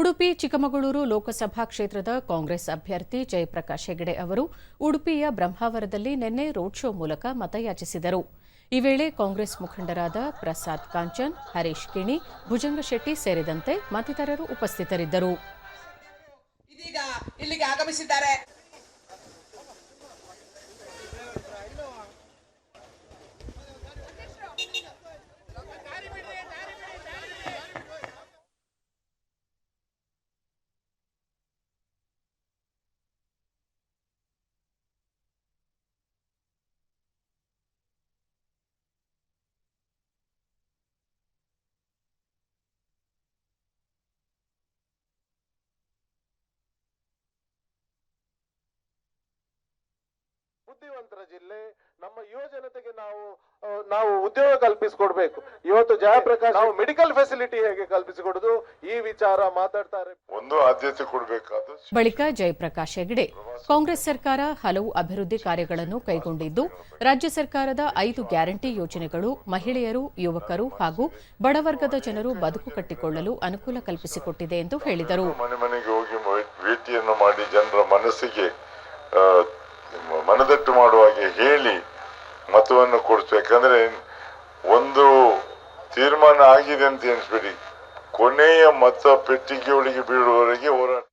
ಉಡುಪಿ, ಚಿಕ್ಕಮಗಳೂರು ಲೋಕಸಭಾ ಕ್ಷೇತ್ರದ ಕಾಂಗ್ರೆಸ್ ಅಭ್ಯರ್ಥಿ ಜಯಪ್ರಕಾಶ್ ಹೆಗಡೆ ಅವರು ಉಡುಪಿಯ ಬ್ರಹ್ಮಾವರದಲ್ಲಿ ನಿನ್ನೆ ರೋಡ್ ಶೋ ಮೂಲಕ ಮತಯಾಚಿಸಿದರು. ಈ ವೇಳೆ ಕಾಂಗ್ರೆಸ್ ಮುಖಂಡರಾದ ಪ್ರಸಾದ್ ಕಾಂಚನ್, ಹರೀಶ್ ಕಿಣಿ ಭುಜಂಗಶೆಟ್ಟಿ ಸೇರಿದಂತೆ ಮತ್ತಿತರರು ಉಪಸ್ಥಿತರಿದ್ದರು. ಬುದ್ಧಿವಂತರ ಜಿಲ್ಲೆ ನಮ್ಮ ಯುವ ಜನತೆಗೆ ನಾವು ನಾವು ಉದ್ಯೋಗ ಕಲ್ಪಿಸಿಕೊಡ್ಬೇಕು. ಇವತ್ತು ಜಯಪ್ರಕಾಶ್ ನಾವು ಮೆಡಿಕಲ್ ಫೆಸಿಲಿಟಿ ಹೇಗೆ ಕಲ್ಪಿಸಿಕೊಡುದು? ಈ ವಿಚಾರ ಮಾತಾಡ್ತಾರೆ. ಒಂದು ಆದ್ಯತೆ ಕೊಡಬೇಕಾದ ಬಳಿಕ ಜಯಪ್ರಕಾಶ್ ಹೆಗಡೆ ಕಾಂಗ್ರೆಸ್ ಸರ್ಕಾರ ಹಲವು ಅಭಿವೃದ್ಧಿ ಕಾರ್ಯಗಳನ್ನು ಕೈಗೊಂಡಿದ್ದು ರಾಜ್ಯ ಸರ್ಕಾರದ ಐದು ಗ್ಯಾರಂಟಿ ಯೋಜನೆಗಳು ಮಹಿಳೆಯರು ಯುವಕರು ಹಾಗೂ ಬಡವರ್ಗದ ಜನರು ಬದುಕು ಕಟ್ಟಿಕೊಳ್ಳಲು ಅನುಕೂಲ ಕಲ್ಪಿಸಿಕೊಟ್ಟಿದೆ ಎಂದು ಹೇಳಿದರು. ಮನೆ ಮನೆಗೆ ಹೋಗಿ ಭೇಟಿಯನ್ನು ಮಾಡಿ ಜನರ ಮನಸ್ಸಿಗೆ ಮನದಟ್ಟು ಮಾಡುವ ಹಾಗೆ ಹೇಳಿ ಮತವನ್ನು ಕೊಡಿಸ್ಬೇಕಂದ್ರೆ ಒಂದು ತೀರ್ಮಾನ ಆಗಿದೆ ಅಂತ ಎನಿಸ್ಬಿಡಿ ಕೊನೆಯ ಮತ ಪೆಟ್ಟಿಗೆ ಒಳಗೆ ಬೀಳುವವರೆಗೆ ಹೋರಾಟ.